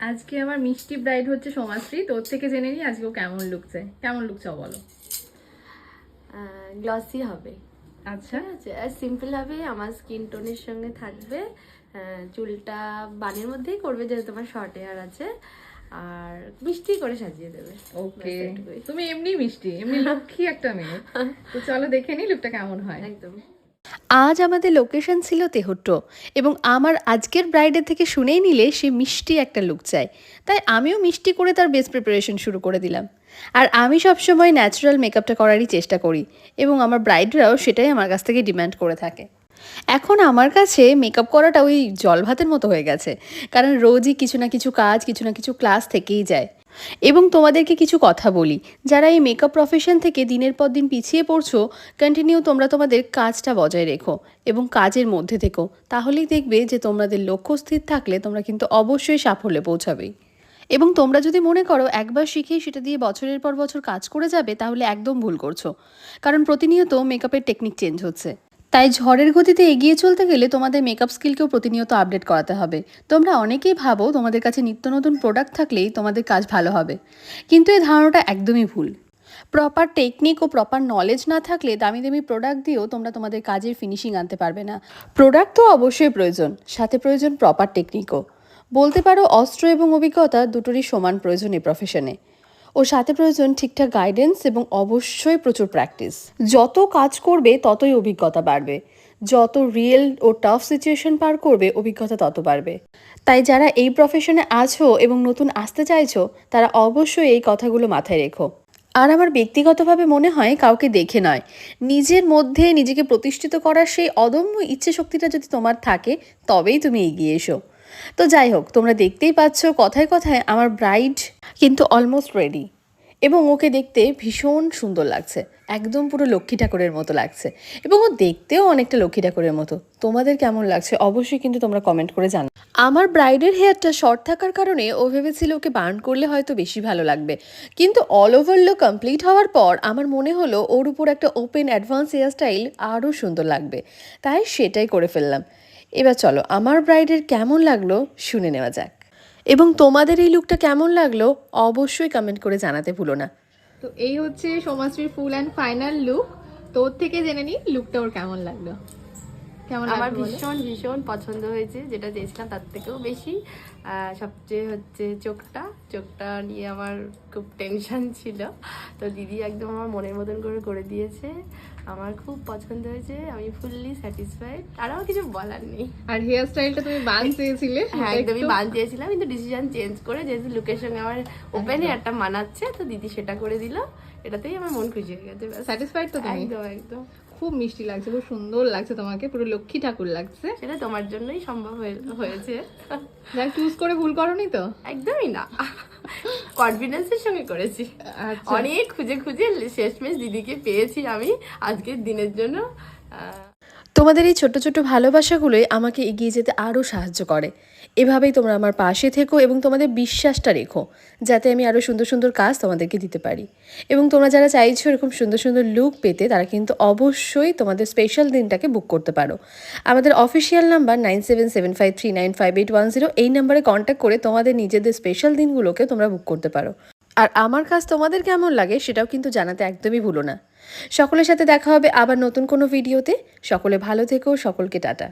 আজকে আমার মিষ্টি ব্রাইড হচ্ছে সোমাশ্রী তোর থেকে জেনে নিই আজকে ও কেমন লুকছে। কেমন লুকছে বলো। গ্লসি হবে। আচ্ছা। সিম্পল হবে আমার স্কিন টোনের সঙ্গে থাকবে। চুলটা বানের মধ্যেই করবে যেহেতু তোমার শর্ট হেয়ার আছে। আর মিষ্টি করে সাজিয়ে দেবে। ওকে তুমি এমনি মিষ্টি এমনি লক্ষ্মী একটা মেয়ে। তো চলো দেখে নি লুকটা কেমন হয়। একদম। আজ আমাদের লোকেশন ছিল তেহট্ট এবং আমার আজকের ব্রাইডের থেকে শুনেই নিলে সে মিষ্টি একটা লুক চায়। তাই আমিও মিষ্টি করে তার বেস্ট প্রিপারেশন শুরু করে দিলাম। আর আমি সবসময় ন্যাচারাল মেকআপটা করারই চেষ্টা করি এবং আমার ব্রাইডরাও সেটাই আমার কাছ থেকে ডিমান্ড করে থাকে। এখন আমার কাছে মেকআপ করাটা ওই জল ভাতের মতো হয়ে গেছে। কারণ রোজই কিছু না কিছু কাজ, কিছু না কিছু ক্লাস থেকেই যায়। এবং তোমাদেরকে কিছু কথা বলি। যারা এই মেকআপ প্রফেশন থেকে দিনের পর দিন পিছিয়ে পড়ছো কন্টিনিউ তোমরা তোমাদের কাজটা বজায় রেখো এবং কাজের মধ্যে থেকো। তাহলেই দেখবে যে তোমাদের লক্ষ্য স্থির থাকলে তোমরা কিন্তু অবশ্যই সাফল্যে পৌঁছাবেই এবং তোমরা যদি মনে করো একবার শিখেই সেটা দিয়ে বছরের পর বছর কাজ করে যাবে, তাহলে একদম ভুল করছ। কারণ প্রতিনিয়ত মেকআপের টেকনিক চেঞ্জ হচ্ছে। তাই ঝড়ের গতিতে এগিয়ে চলতে গেলে তোমাদের মেকআপ স্কিলকেও প্রতিনিয়ত আপডেট করাতে হবে। তোমরা অনেকেই ভাবো তোমাদের কাছে নিত্য নতুন প্রোডাক্ট থাকলেই তোমাদের কাজ ভালো হবে। কিন্তু এই ধারণাটা একদমই ভুল। প্রপার টেকনিক ও প্রপার নলেজ না থাকলে দামি দামি প্রোডাক্ট দিয়েও তোমরা তোমাদের কাজের ফিনিশিং আনতে পারবে না। প্রোডাক্ট তো অবশ্যই প্রয়োজন, সাথে প্রয়োজন প্রপার টেকনিকও বলতে পারো অস্ত্র এবং অভিজ্ঞতা দুটোরই সমান প্রয়োজন এই প্রফেশনে ও সাথে প্রয়োজন ঠিকঠাক গাইডেন্স এবং অবশ্যই প্রচুর প্র্যাকটিস যত কাজ করবে, ততই অভিজ্ঞতা বাড়বে। যত রিয়েল ও টাফ সিচুয়েশন পার করবে, অভিজ্ঞতা তত বাড়বে। তাই যারা এই প্রফেশনে আছো এবং নতুন আসতে চাইছো, তারা অবশ্যই এই কথাগুলো মাথায় রেখো। আর আমার ব্যক্তিগতভাবে মনে হয় কাউকে দেখে নয়। নিজের মধ্যে নিজেকে প্রতিষ্ঠিত করার সেই অদম্য ইচ্ছে শক্তিটা যদি তোমার থাকে, তবেই তুমি এগিয়ে এসো। তো যাই হোক, তোমরা দেখতেই পাচ্ছ কথায় কথায় আমার ব্রাইড কিন্তু অলমোস্ট রেডি এবং ওকে দেখতে ভীষণ সুন্দর লাগছে। একদম পুরো লক্ষ্মী ঠাকুরের মতো লাগছে। এবং ও দেখতেও অনেকটা লক্ষ্মী ঠাকুরের মতো। তোমাদের কেমন লাগছে? অবশ্যই কিন্তু তোমরা কমেন্ট করে জানো আমার ব্রাইডের হেয়ারটা শর্ট থাকার কারণে ও ভেবেছিল ওকে বার্ন করলে হয়তো বেশি ভালো লাগবে। কিন্তু অল ওভার লুক কমপ্লিট হওয়ার পর আমার মনে হলো ওর উপর একটা ওপেন অ্যাডভান্স হেয়ার স্টাইল আরও সুন্দর লাগবে। তাই সেটাই করে ফেললাম। এবার চলো, আমার ব্রাইডের কেমন লাগল শুনে নেওয়া যাক। এবং তোমাদের এই লুকটা কেমন লাগল, অবশ্যই কমেন্ট করে জানাতে ভুলো না। তো এই হচ্ছে সোমাশ্রীর ফুল অ্যান্ড ফাইনাল লুক তোর থেকে জেনে নিই লুকটা ওর কেমন লাগল। কেমন আমার ভীষণ ভীষণ পছন্দ হয়েছে যেটা চেয়েছিলাম তার থেকেও বেশি। সবচেয়ে হচ্ছে চোখটা চোখটা নিয়ে আমার খুব টেনশন ছিল। তো দিদি একদম আমার মনের মতন করে করে দিয়েছে। আমার খুব পছন্দ হয়েছে আমি ফুললি স্যাটিসফাইড আর আমার কিছু বলার নেই। আর হেয়ার স্টাইলটা তুমি বান চেয়েছিলে? হ্যাঁ একদমই বান চেয়েছিলাম কিন্তু ডিসিশন চেঞ্জ করে যেহেতু লুকের সঙ্গে আমার ওপেনে একটা মানাচ্ছে তো দিদি সেটা করে দিল। এটাতেই আমার মন খুশি হয়ে গেছে স্যাটিসফাইড তো একদম একদম। খুব মিষ্টি লাগছে খুব সুন্দর লাগছে তোমাকে পুরো লক্ষ্মী ঠাকুর লাগছে। সেটা তোমার জন্যই সম্ভব হয়ে- হয়েছে। যাক চুজ করে ভুল করনি তো? একদমই না। কনফিডেন্সের সঙ্গে করেছি। আচ্ছা। অনেক খুঁজে খুঁজে শেষমেশ দিদিকে পেয়েছি আমি আজকের দিনের জন্য। তোমাদের এই ছোট ছোট ভালোবাসাগুলোই আমাকে এগিয়ে যেতে আরও সাহায্য করে। এভাবেই তোমরা আমার পাশে থেকো এবং তোমাদের বিশ্বাসটা রেখো, যাতে আমি আরও সুন্দর সুন্দর কাজ তোমাদেরকে দিতে পারি। এবং তোমরা যারা চাইছো এরকম সুন্দর সুন্দর লুক পেতে, তারা কিন্তু অবশ্যই তোমাদের স্পেশাল দিনটাকে বুক করতে পারো। আমাদের official number nine seven seven five three nine five eight one zero এই নাম্বারে কন্ট্যাক্ট করে তোমাদের নিজেদের স্পেশাল দিনগুলোকে তোমরা বুক করতে পারো। আর আমার কাজ তোমাদের কেমন লাগে সেটাও কিন্তু জানাতে একদমই ভুলো না। সকলের সাথে দেখা হবে আবার নতুন কোনো ভিডিওতে। সকলে ভালো থেকো সকলকে টাটা।